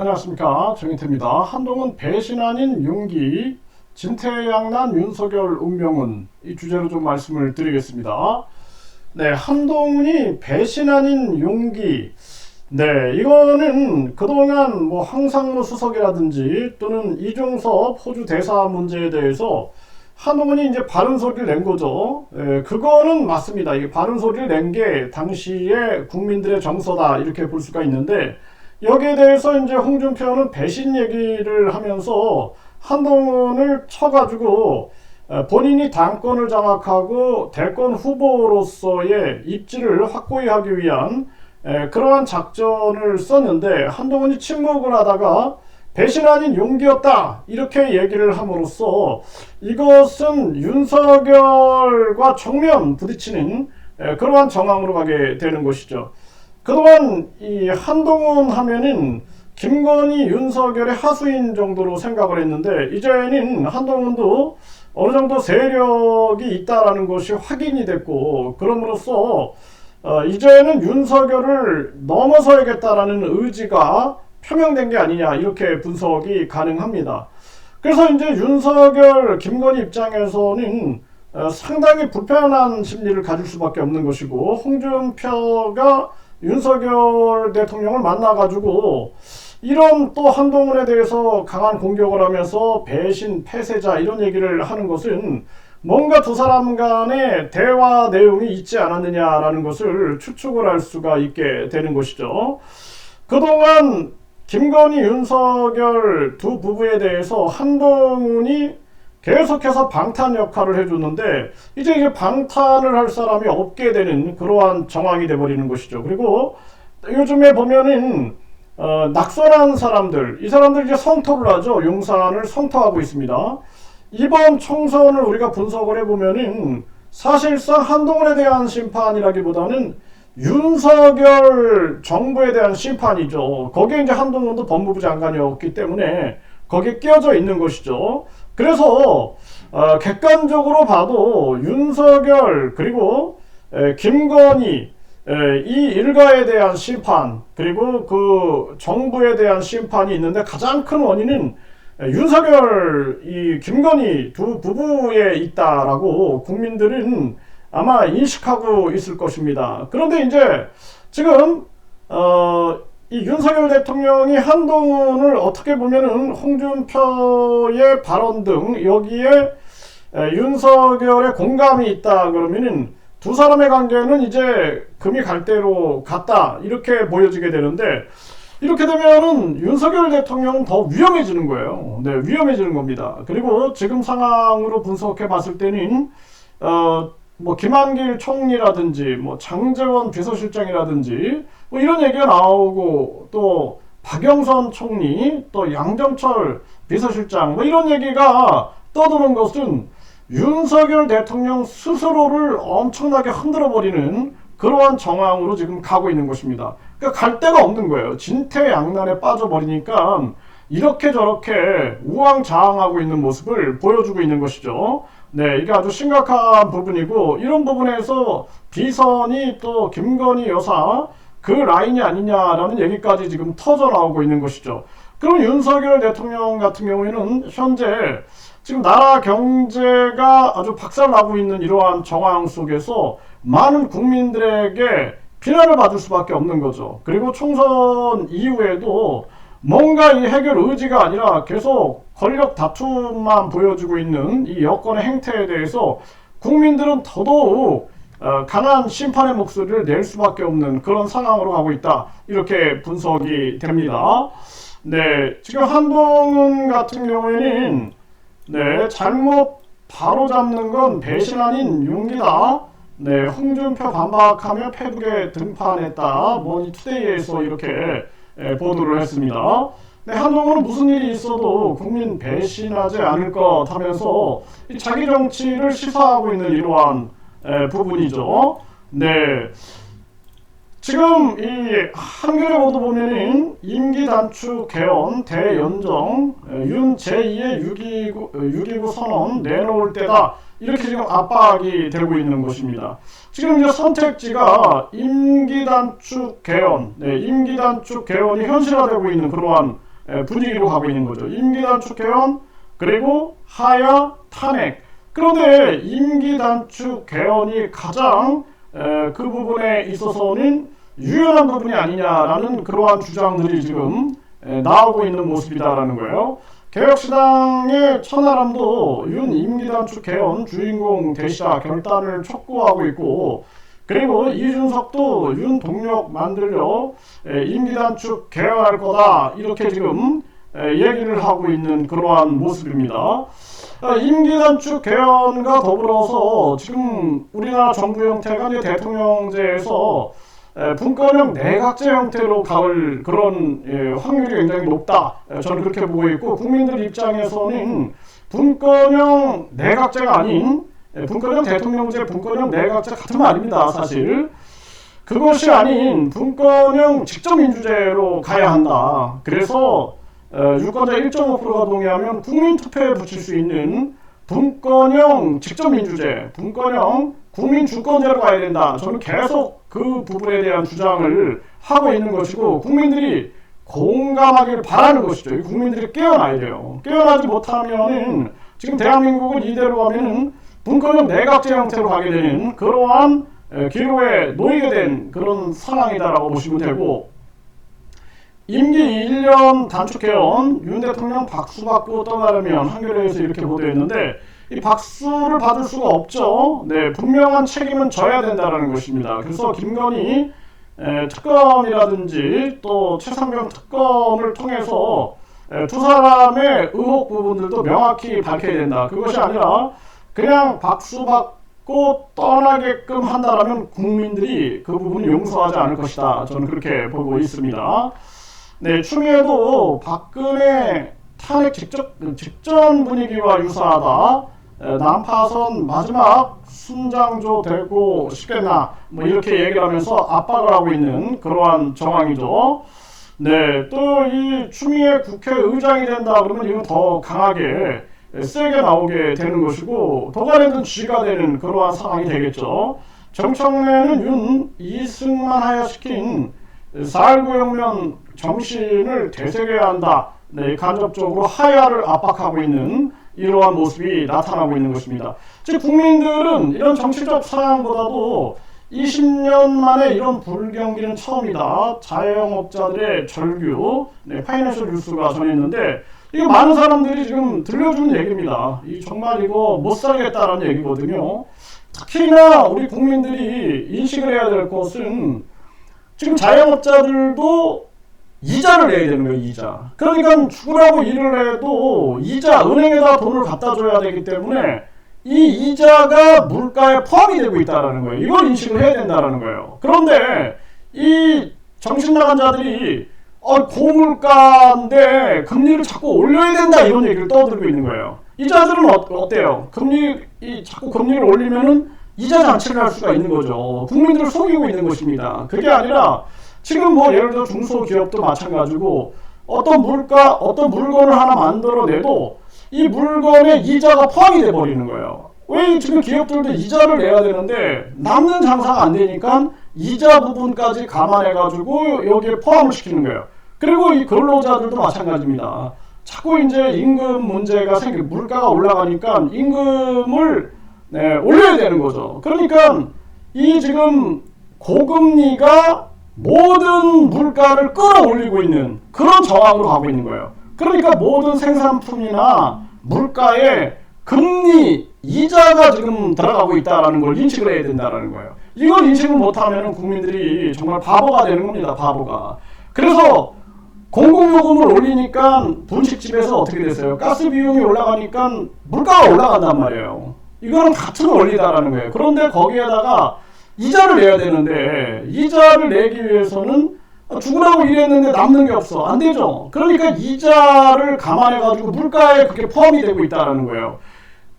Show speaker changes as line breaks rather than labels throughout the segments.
안녕하십니까 정인태입니다. 한동훈 배신 아닌 용기 진퇴양난 윤석열 운명은 이 주제로 좀 말씀을 드리겠습니다. 네 한동훈이 배신 아닌 용기 네 이거는 그동안 뭐 황상무 수석이라든지 또는 이종섭 호주 대사 문제에 대해서 한동훈이 이제 바른 소리를 낸 거죠. 예, 그거는 맞습니다. 이게 바른 소리를 낸 게 당시에 국민들의 정서다 이렇게 볼 수가 있는데 여기에 대해서 이제 홍준표는 배신 얘기를 하면서 한동훈을 쳐가지고 본인이 당권을 장악하고 대권 후보로서의 입지를 확고히 하기 위한 그러한 작전을 썼는데 한동훈이 침묵을 하다가 배신 아닌 용기였다 이렇게 얘기를 함으로써 이것은 윤석열과 정면 부딪히는 그러한 정황으로 가게 되는 것이죠. 그동안 이 한동훈 하면은 김건희, 윤석열의 하수인 정도로 생각을 했는데 이제는 한동훈도 어느 정도 세력이 있다라는 것이 확인이 됐고 그럼으로써 어, 이제는 윤석열을 넘어서야겠다라는 의지가 표명된 게 아니냐 이렇게 분석이 가능합니다. 그래서 이제 윤석열, 김건희 입장에서는 어, 상당히 불편한 심리를 가질 수밖에 없는 것이고 홍준표가 윤석열 대통령을 만나가지고 이런 또 한동훈에 대해서 강한 공격을 하면서 배신, 폐쇄자 이런 얘기를 하는 것은 뭔가 두 사람 간의 대화 내용이 있지 않았느냐라는 것을 추측을 할 수가 있게 되는 것이죠. 그동안 김건희, 윤석열 두 부부에 대해서 한동훈이 계속해서 방탄 역할을 해줬는데 이제 이게 방탄을 할 사람이 없게 되는 그러한 정황이 돼버리는 것이죠. 그리고 요즘에 보면은 어, 낙선한 사람들 이 사람들 이제 성토를 하죠. 용산을 성토하고 있습니다. 이번 총선을 우리가 분석을 해보면은 사실상 한동훈에 대한 심판이라기보다는 윤석열 정부에 대한 심판이죠. 거기에 이제 한동훈도 법무부 장관이었기 때문에 거기에 끼어져 있는 것이죠. 그래서 어, 객관적으로 봐도 윤석열 그리고 에, 김건희 에, 이 일가에 대한 심판 그리고 그 정부에 대한 심판이 있는데 가장 큰 원인은 윤석열 이 김건희 두 부부에 있다라고 국민들은 아마 인식하고 있을 것입니다. 그런데 이제 지금 어, 이 윤석열 대통령이 한동훈을 어떻게 보면은 홍준표의 발언 등 여기에 윤석열의 공감이 있다 그러면은 두 사람의 관계는 이제 금이 갈 대로 갔다 이렇게 보여지게 되는데 이렇게 되면은 윤석열 대통령은 더 위험해지는 거예요. 네, 위험해지는 겁니다. 그리고 지금 상황으로 분석해 봤을 때는 어, 뭐 김한길 총리라든지 뭐 장재원 비서실장이라든지 뭐 이런 얘기가 나오고 또 박영선 총리 또 양정철 비서실장 뭐 이런 얘기가 떠도는 것은 윤석열 대통령 스스로를 엄청나게 흔들어 버리는 그러한 정황으로 지금 가고 있는 것입니다. 그러니까 갈 데가 없는 거예요. 진퇴양난에 빠져버리니까 이렇게 저렇게 우왕좌왕하고 있는 모습을 보여주고 있는 것이죠. 네, 이게 아주 심각한 부분이고 이런 부분에서 비선이 또 김건희 여사 그 라인이 아니냐라는 얘기까지 지금 터져 나오고 있는 것이죠. 그럼 윤석열 대통령 같은 경우에는 현재 지금 나라 경제가 아주 박살나고 있는 이러한 정황 속에서 많은 국민들에게 비난을 받을 수밖에 없는 거죠. 그리고 총선 이후에도 뭔가 이 해결 의지가 아니라 계속 권력 다툼만 보여주고 있는 이 여권의 행태에 대해서 국민들은 더더욱 어, 강한 심판의 목소리를 낼 수밖에 없는 그런 상황으로 가고 있다. 이렇게 분석이 됩니다. 네, 지금 한동훈 같은 경우에는 네, 잘못 바로 잡는 건 배신 아닌 용기다. 네, 홍준표 반박하며 페북에 등판했다. 머니투데이에서 이렇게 예, 보도를 했습니다. 네, 한동훈은 무슨 일이 있어도 국민 배신하지 않을 것 하면서 자기 정치를 시사하고 있는 이러한 에, 부분이죠. 네. 지금 이 한겨레 보도 보면은 임기 단축 개헌 대연정 윤 제2의 6.29, 6.29 선언 내놓을 때다 이렇게 지금 압박이 되고 있는 것입니다. 지금 이제 선택지가 임기 단축 개헌, 네, 임기 단축 개헌이 현실화되고 있는 그러한 에, 분위기로 가고 있는 거죠. 임기 단축 개헌 그리고 하야 탄핵. 그런데 임기 단축 개헌이 가장 에, 그 부분에 있어서는 유연한 부분이 아니냐라는 그러한 주장들이 지금 에, 나오고 있는 모습이다라는 거예요. 개혁신당의 천하람도 윤 임기 단축 개헌 주인공 대시자 결단을 촉구하고 있고 그리고 이준석도 윤 동력 만들려 에, 임기단축 개헌할 거다 이렇게 지금 에, 얘기를 하고 있는 그러한 모습입니다. 아, 임기단축 개헌과 더불어서 지금 우리나라 정부 형태가 이제 대통령제에서 에, 분권형 내각제 형태로 갈 그런 예, 확률이 굉장히 높다. 에, 저는 그렇게 보고 있고 국민들 입장에서는 분권형 내각제가 아닌 예, 분권형 대통령제, 분권형 내각제 같은 말입니다. 사실 그것이 아닌 분권형 직접민주제로 가야 한다. 그래서 어, 유권자 1.5%가 동의하면 국민 투표에 붙일 수 있는 분권형 직접민주제, 분권형 국민주권제로 가야 된다. 저는 계속 그 부분에 대한 주장을 하고 있는 것이고 국민들이 공감하기를 바라는 것이죠. 국민들이 깨어나야 돼요. 깨어나지 못하면은 지금 대한민국은 이대로 가면은 분권형 내각제 형태로 가게 되는 그러한 에, 기로에 놓이게 된 그런 상황이다라고 보시면 되고 임기 1년 단축 개헌 윤 대통령 박수 받고 떠나려면 한겨레에서 이렇게 보도했는데 이 박수를 받을 수가 없죠. 네, 분명한 책임은 져야 된다는 것입니다. 그래서 김건희 에, 특검이라든지 또 최상병 특검을 통해서 에, 두 사람의 의혹 부분들도 명확히 밝혀야 된다. 그것이 아니라 그냥 박수 받고 떠나게끔 한다라면 국민들이 그 부분을 용서하지 않을 것이다. 저는 그렇게 보고 있습니다. 네, 추미애도 박근혜 탄핵 직접, 직전 분위기와 유사하다. 에, 난파선 마지막 순장조 되고 싶겠나 뭐 이렇게 얘기를 하면서 압박을 하고 있는 그러한 정황이죠. 네, 또 이 추미애 국회의장이 된다 그러면 이건 더 강하게 세게 나오게 되는 것이고 도가니든 쥐가 되는 그러한 상황이 되겠죠. 정청래는 윤 이승만 하야 시킨 4.19 혁명 정신을 되새겨야 한다. 네, 간접적으로 하야를 압박하고 있는 이러한 모습이 나타나고 있는 것입니다. 즉 국민들은 이런 정치적 상황보다도 20년 만에 이런 불경기는 처음이다. 자영업자들의 절규, 네, 파이낸셜 뉴스가 전했는데 이거 많은 사람들이 지금 들려주는 얘기입니다. 이 정말 이거 못 살겠다라는 얘기거든요. 특히나 우리 국민들이 인식을 해야 될 것은 지금 자영업자들도 이자를 내야 되는 거예요, 이자. 그러니까 죽으라고 일을 해도 이자, 은행에다 돈을 갖다 줘야 되기 때문에 이 이자가 물가에 포함이 되고 있다는 거예요. 이걸 인식을 해야 된다는 거예요. 그런데 이 정신 나간 자들이 어, 고물가인데 금리를 자꾸 올려야 된다 이런 얘기를 떠들고 있는 거예요. 이자들은 어, 때요 금리 이 자꾸 금리를 올리면은 이자 잔치를 할 수가 있는 거죠. 국민들을 속이고 있는 것입니다. 그게 아니라 지금 뭐 예를 들어 중소기업도 마찬가지고 어떤 물가 어떤 물건을 하나 만들어내도 이 물건에 이자가 포함이 돼 버리는 거예요. 왜 지금 기업들도 이자를 내야 되는데 남는 장사가 안 되니까 이자 부분까지 감안해 가지고 여기에 포함을 시키는 거예요. 그리고 이 근로자들도 마찬가지입니다. 자꾸 이제 임금 문제가 생기 물가가 올라가니까 임금을 네, 올려야 되는 거죠. 그러니까 이 지금 고금리가 모든 물가를 끌어올리고 있는 그런 정황으로 가고 있는 거예요. 그러니까 모든 생산품이나 물가에 금리 이자가 지금 들어가고 있다라는 걸 인식을 해야 된다라는 거예요. 이걸 인식을 못하면 국민들이 정말 바보가 되는 겁니다. 바보가. 그래서 공공요금을 올리니까 분식집에서 어떻게 됐어요? 가스 비용이 올라가니까 물가가 올라간단 말이에요. 이거는 같은 원리다라는 거예요. 그런데 거기에다가 이자를 내야 되는데 이자를 내기 위해서는 죽으라고 일했는데 남는 게 없어. 안 되죠. 그러니까 이자를 감안해 가지고 물가에 그게 포함이 되고 있다라는 거예요.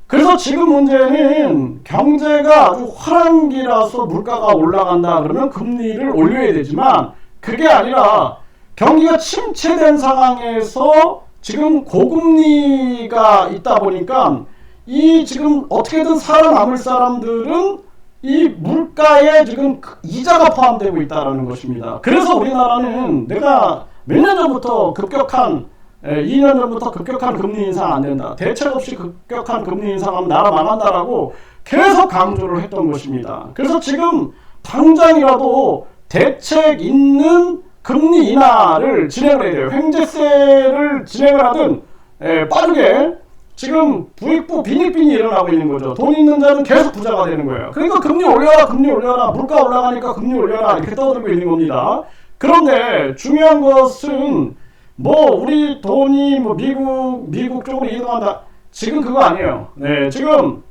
그래서 지금 문제는 경제가 아주 화랑기라서 물가가 올라간다 그러면 금리를 올려야 되지만 그게 아니라 경기가 침체된 상황에서 지금 고금리가 있다 보니까 이 지금 어떻게든 살아남을 사람들은 이 물가에 지금 이자가 포함되고 있다는 것입니다. 그래서 우리나라는 내가 몇 년 전부터 급격한 에, 2년 전부터 급격한 금리 인상 안 된다. 대책 없이 급격한 금리 인상하면 나라 망한다라고 계속 강조를 했던 것입니다. 그래서 지금 당장이라도 대책 있는 금리 인하를 진행을 해야 돼요. 횡재세를 진행을 하든 에, 빠르게 지금 부익부 빈익빈이 일어나고 있는 거죠. 돈 있는 자는 계속 부자가 되는 거예요. 그러니까 금리 올려라, 금리 올려라, 물가 올라가니까 금리 올려라 이렇게 떠들고 있는 겁니다. 그런데 중요한 것은 뭐 우리 돈이 뭐 미국 미국 쪽으로 이동한다. 지금 그거 아니에요. 네, 지금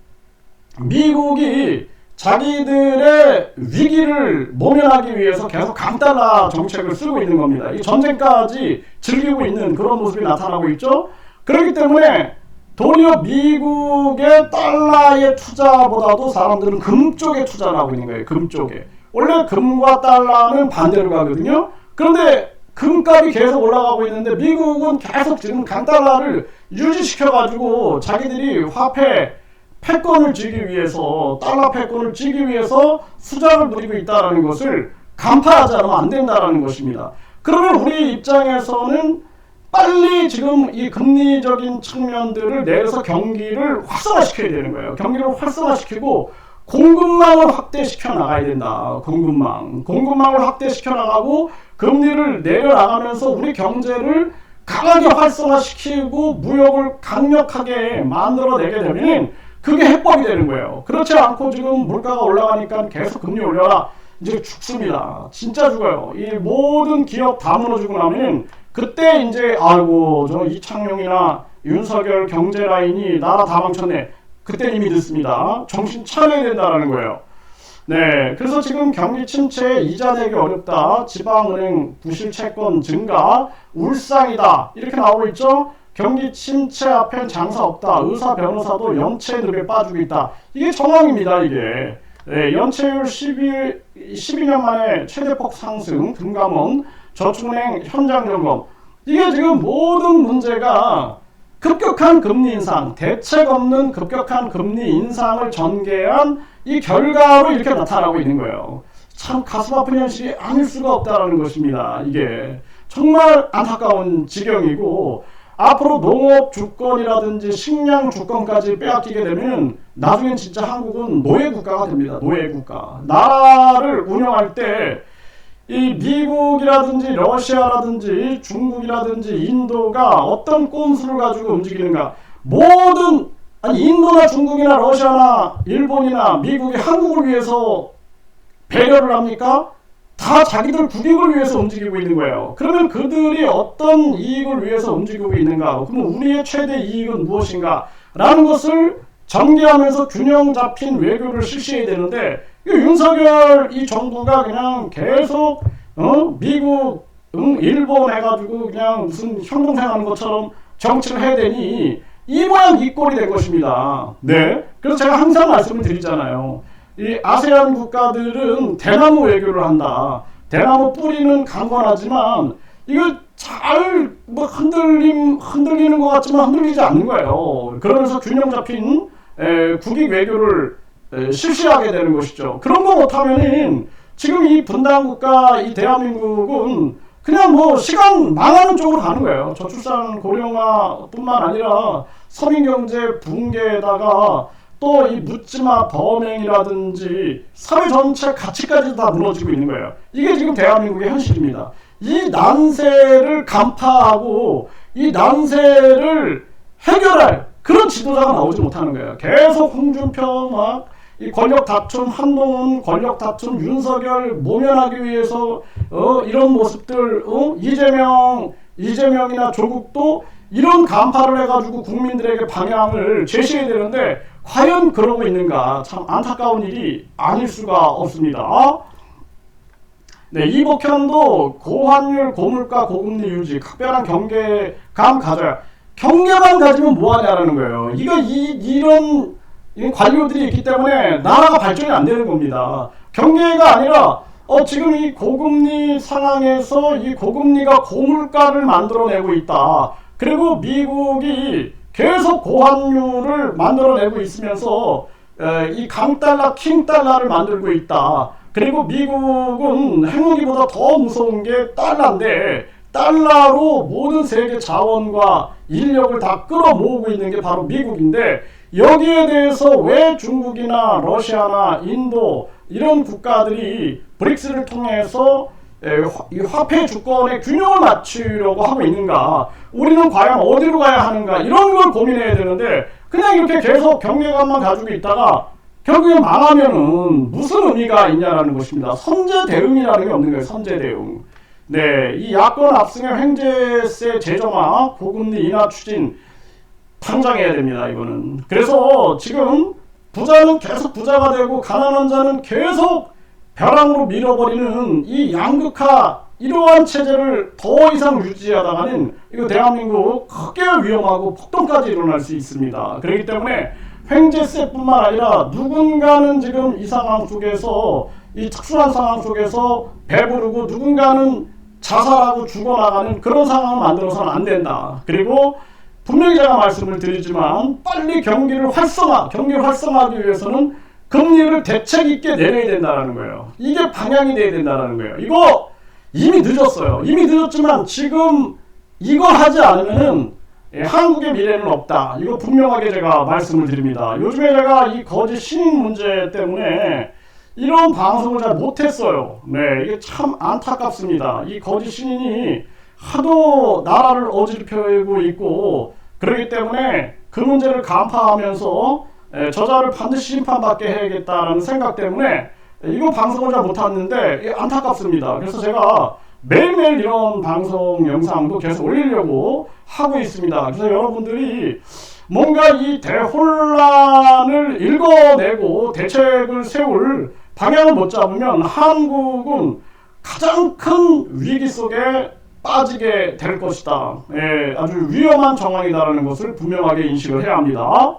미국이 자기들의 위기를 모면하기 위해서 계속 강달러 정책을 쓰고 있는 겁니다. 이 전쟁까지 즐기고 있는 그런 모습이 나타나고 있죠. 그렇기 때문에 도리어 미국의 달러의 투자보다도 사람들은 금 쪽에 투자를 하고 있는 거예요. 금 쪽에. 원래 금과 달러는 반대로 가거든요. 그런데 금값이 계속 올라가고 있는데 미국은 계속 지금 강달러를 유지시켜가지고 자기들이 화폐 패권을 쥐기 위해서 달러 패권을 쥐기 위해서 수작을 부리고 있다는 것을 간파하지 않으면 안 된다는 것입니다. 그러면 우리 입장에서는 빨리 지금 이 금리적인 측면들을 내려서 경기를 활성화시켜야 되는 거예요. 경기를 활성화시키고 공급망을 확대시켜 나가야 된다. 공급망. 공급망을 확대시켜 나가고 금리를 내려 나가면서 우리 경제를 강하게 활성화시키고 무역을 강력하게 만들어내게 되면 그게 해법이 되는 거예요. 그렇지 않고 지금 물가가 올라가니까 계속 금리 올려라. 이제 죽습니다. 진짜 죽어요. 이 모든 기업 다 무너지고 나면 그때 이제 아이고 저 이창용이나 윤석열 경제 라인이 나라 다 망쳤네. 그때 이미 늦습니다. 정신 차려야 된다라는 거예요. 네, 그래서 지금 경기 침체 이자 내기 어렵다. 지방은행 부실 채권 증가 울상이다. 이렇게 나오고 있죠. 경기 침체 앞엔 장사 없다. 의사 변호사도 연체급에 빠지고 있다. 이게 정황입니다. 이게. 네, 연체율 12, 12년 만에 최대폭 상승, 금감원, 저축은행 현장 점검. 이게 지금 모든 문제가 급격한 금리 인상, 대책 없는 급격한 금리 인상을 전개한 이 결과로 이렇게 나타나고 있는 거예요. 참 가슴 아픈 현실이 아닐 수가 없다는 것입니다. 이게 정말 안타까운 지경이고 앞으로 농업 주권이라든지 식량 주권까지 빼앗기게 되면 나중엔 진짜 한국은 노예 국가가 됩니다. 노예 국가. 나라를 운영할 때 이 미국이라든지 러시아라든지 중국이라든지 인도가 어떤 꼼수를 가지고 움직이는가 모든 아니 인도나 중국이나 러시아나 일본이나 미국이 한국을 위해서 배려를 합니까? 다 자기들 국익을 위해서 움직이고 있는 거예요. 그러면 그들이 어떤 이익을 위해서 움직이고 있는가? 그러면 우리의 최대 이익은 무엇인가? 라는 것을 전개하면서 균형 잡힌 외교를 실시해야 되는데 윤석열 이 정부가 그냥 계속 어? 미국, 응? 일본 해가지고 그냥 무슨 형동생 하는 것처럼 정치를 해야 되니 이 모양 이 꼴이 된 것입니다. 네. 그래서 제가 항상 말씀을 드리잖아요. 이 아세안 국가들은 대나무 외교를 한다. 대나무 뿌리는 강건하지만 이거 잘뭐 흔들림 흔들리는 것 같지만 흔들리지 않는 거예요. 그러면서 균형 잡힌 에, 국익 외교를 에, 실시하게 되는 것이죠. 그런 거 못하면은 지금 이 분단 국가 이 대한민국은 그냥 뭐 시간 망하는 쪽으로 가는 거예요. 저출산 고령화뿐만 아니라 서민 경제 붕괴에다가 또 이 묻지마 범행이라든지 사회 전체 가치까지 다 무너지고 있는 거예요. 이게 지금 대한민국의 현실입니다. 이 난세를 간파하고 이 난세를 해결할 그런 지도자가 나오지 못하는 거예요. 계속 홍준표 막 이 권력 다툼, 한동훈 권력 다툼, 윤석열 모면하기 위해서 어, 이런 모습들, 어? 이재명, 이재명이나 조국도 이런 간파를 해가지고 국민들에게 방향을 제시해야 되는데 과연 그러고 있는가 참 안타까운 일이 아닐 수가 없습니다. 네, 이복현도 고환율, 고물가, 고금리 유지, 각별한 경계감 가져야. 경계만 가지면 뭐하냐라는 거예요. 이거 이, 이런 관료들이 있기 때문에 나라가 발전이 안 되는 겁니다. 경계가 아니라 어, 지금 이 고금리 상황에서 이 고금리가 고물가를 만들어내고 있다. 그리고 미국이 계속 고환율을 만들어내고 있으면서 에, 이 강달러, 킹달러를 만들고 있다. 그리고 미국은 핵무기보다 더 무서운 게 달러인데 달러로 모든 세계 자원과 인력을 다 끌어모으고 있는 게 바로 미국인데 여기에 대해서 왜 중국이나 러시아나 인도 이런 국가들이 브릭스를 통해서 이 화폐 주권의 균형을 맞추려고 하고 있는가? 우리는 과연 어디로 가야 하는가? 이런 걸 고민해야 되는데 그냥 이렇게 계속 경계감만 가지고 있다가 결국에 망하면은 무슨 의미가 있냐라는 것입니다. 선제 대응이라는 게 없는 거예요. 선제 대응. 네, 이 야권 압승의 횡재세 제정화, 고금리 인하 추진 당장 해야 됩니다. 이거는. 그래서 지금 부자는 계속 부자가 되고 가난한 자는 계속 벼랑으로 밀어버리는 이 양극화 이러한 체제를 더 이상 유지하다가는 이거 대한민국 크게 위험하고 폭동까지 일어날 수 있습니다. 그렇기 때문에 횡재세뿐만 아니라 누군가는 지금 이 상황 속에서 이 특수한 상황 속에서 배부르고 누군가는 자살하고 죽어나가는 그런 상황을 만들어서는 안 된다. 그리고 분명히 제가 말씀을 드리지만 빨리 경기를 활성화, 경기를 활성화하기 위해서는 금리를 대책 있게 내려야 된다는 거예요. 이게 방향이 돼야 된다는 거예요. 이거 이미 늦었어요. 이미 늦었지만 지금 이걸 하지 않으면은 예, 한국의 미래는 없다. 이거 분명하게 제가 말씀을 드립니다. 요즘에 제가 이 거짓 신인 문제 때문에 이런 방송을 잘 못했어요. 네, 이게 참 안타깝습니다. 이 거짓 신인이 하도 나라를 어지럽히고 있고 그렇기 때문에 그 문제를 간파하면서 에, 저자를 반드시 심판받게 해야겠다라는 생각 때문에 이거 방송을 잘 못했는데 이게 안타깝습니다. 그래서 제가 매일매일 이런 방송 영상도 계속 올리려고 하고 있습니다. 그래서 여러분들이 뭔가 이 대혼란을 읽어내고 대책을 세울 방향을 못 잡으면 한국은 가장 큰 위기 속에 빠지게 될 것이다. 예, 아주 위험한 정황이다라는 것을 분명하게 인식을 해야 합니다.